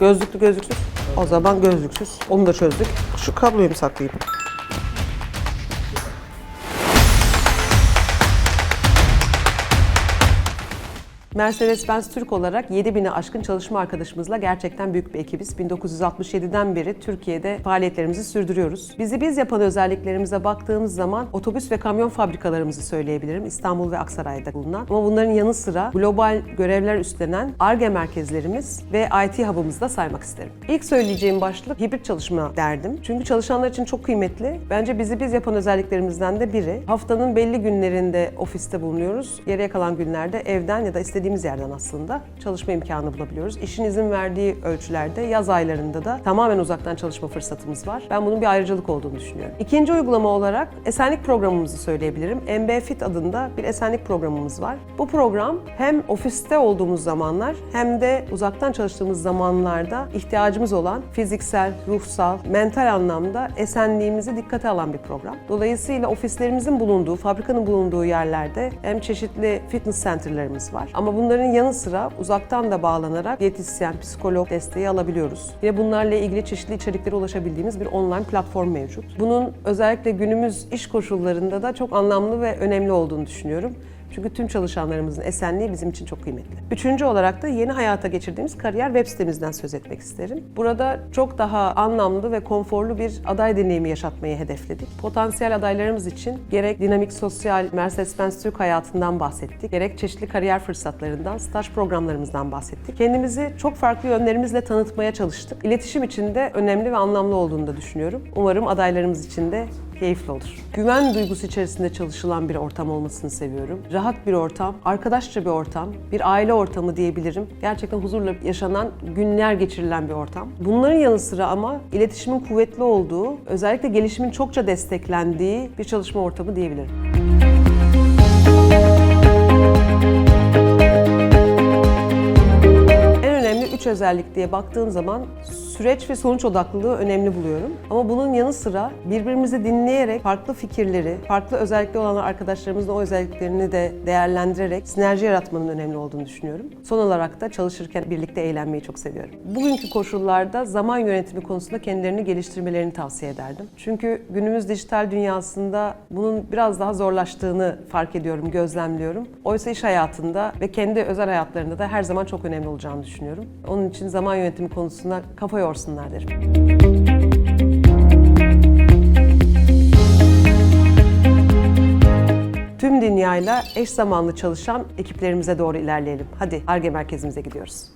Gözlüklü gözlüksüz. O zaman gözlüksüz. Onu da çözdük. Şu kabloyu mu saklayayım? Mercedes-Benz Türk olarak 7000'e aşkın çalışma arkadaşımızla gerçekten büyük bir ekibiz. 1967'den beri Türkiye'de faaliyetlerimizi sürdürüyoruz. Bizi biz yapan özelliklerimize baktığımız zaman otobüs ve kamyon fabrikalarımızı söyleyebilirim. İstanbul ve Aksaray'da bulunan. Ama bunların yanı sıra global görevler üstlenen ARGE merkezlerimiz ve IT hub'ımızı da saymak isterim. İlk söyleyeceğim başlık hibrit çalışma derdim. Çünkü çalışanlar için çok kıymetli. Bence bizi biz yapan özelliklerimizden de biri. Haftanın belli günlerinde ofiste bulunuyoruz. Geriye kalan günlerde evden ya da istediğimiz yerden aslında çalışma imkanı bulabiliyoruz. İşin izin verdiği ölçülerde yaz aylarında da tamamen uzaktan çalışma fırsatımız var. Ben bunun bir ayrıcalık olduğunu düşünüyorum. İkinci uygulama olarak esenlik programımızı söyleyebilirim. MB Fit adında bir esenlik programımız var. Bu program hem ofiste olduğumuz zamanlar hem de uzaktan çalıştığımız zamanlarda ihtiyacımız olan fiziksel, ruhsal, mental anlamda esenliğimizi dikkate alan bir program. Dolayısıyla ofislerimizin bulunduğu, fabrikanın bulunduğu yerlerde hem çeşitli fitness center'larımız var. Ama bunların yanı sıra uzaktan da bağlanarak diyetisyen, psikolog desteği alabiliyoruz. Yine bunlarla ilgili çeşitli içeriklere ulaşabildiğimiz bir online platform mevcut. Bunun özellikle günümüz iş koşullarında da çok anlamlı ve önemli olduğunu düşünüyorum. Çünkü tüm çalışanlarımızın esenliği bizim için çok kıymetli. Üçüncü olarak da yeni hayata geçirdiğimiz kariyer web sitemizden söz etmek isterim. Burada çok daha anlamlı ve konforlu bir aday deneyimi yaşatmayı hedefledik. Potansiyel adaylarımız için gerek dinamik sosyal Mercedes-Benz Türk hayatından bahsettik, gerek çeşitli kariyer fırsatlarından, staj programlarımızdan bahsettik. Kendimizi çok farklı yönlerimizle tanıtmaya çalıştık. İletişim için de önemli ve anlamlı olduğunu da düşünüyorum. Umarım adaylarımız için de keyifli olur. Güven duygusu içerisinde çalışılan bir ortam olmasını seviyorum. Rahat bir ortam, arkadaşça bir ortam, bir aile ortamı diyebilirim. Gerçekten huzurla yaşanan günler geçirilen bir ortam. Bunların yanı sıra ama iletişimin kuvvetli olduğu, özellikle gelişimin çokça desteklendiği bir çalışma ortamı diyebilirim. En önemli üç özellik diye baktığım zaman süreç ve sonuç odaklılığı önemli buluyorum. Ama bunun yanı sıra birbirimizi dinleyerek farklı fikirleri, farklı özellikleri olan arkadaşlarımızın o özelliklerini de değerlendirerek sinerji yaratmanın önemli olduğunu düşünüyorum. Son olarak da çalışırken birlikte eğlenmeyi çok seviyorum. Bugünkü koşullarda zaman yönetimi konusunda kendilerini geliştirmelerini tavsiye ederdim. Çünkü günümüz dijital dünyasında bunun biraz daha zorlaştığını fark ediyorum, gözlemliyorum. Oysa iş hayatında ve kendi özel hayatlarında da her zaman çok önemli olacağını düşünüyorum. Onun için zaman yönetimi konusunda kafa yorsunlar derim. Tüm dünyayla eş zamanlı çalışan ekiplerimize doğru ilerleyelim. Hadi ARGE merkezimize gidiyoruz.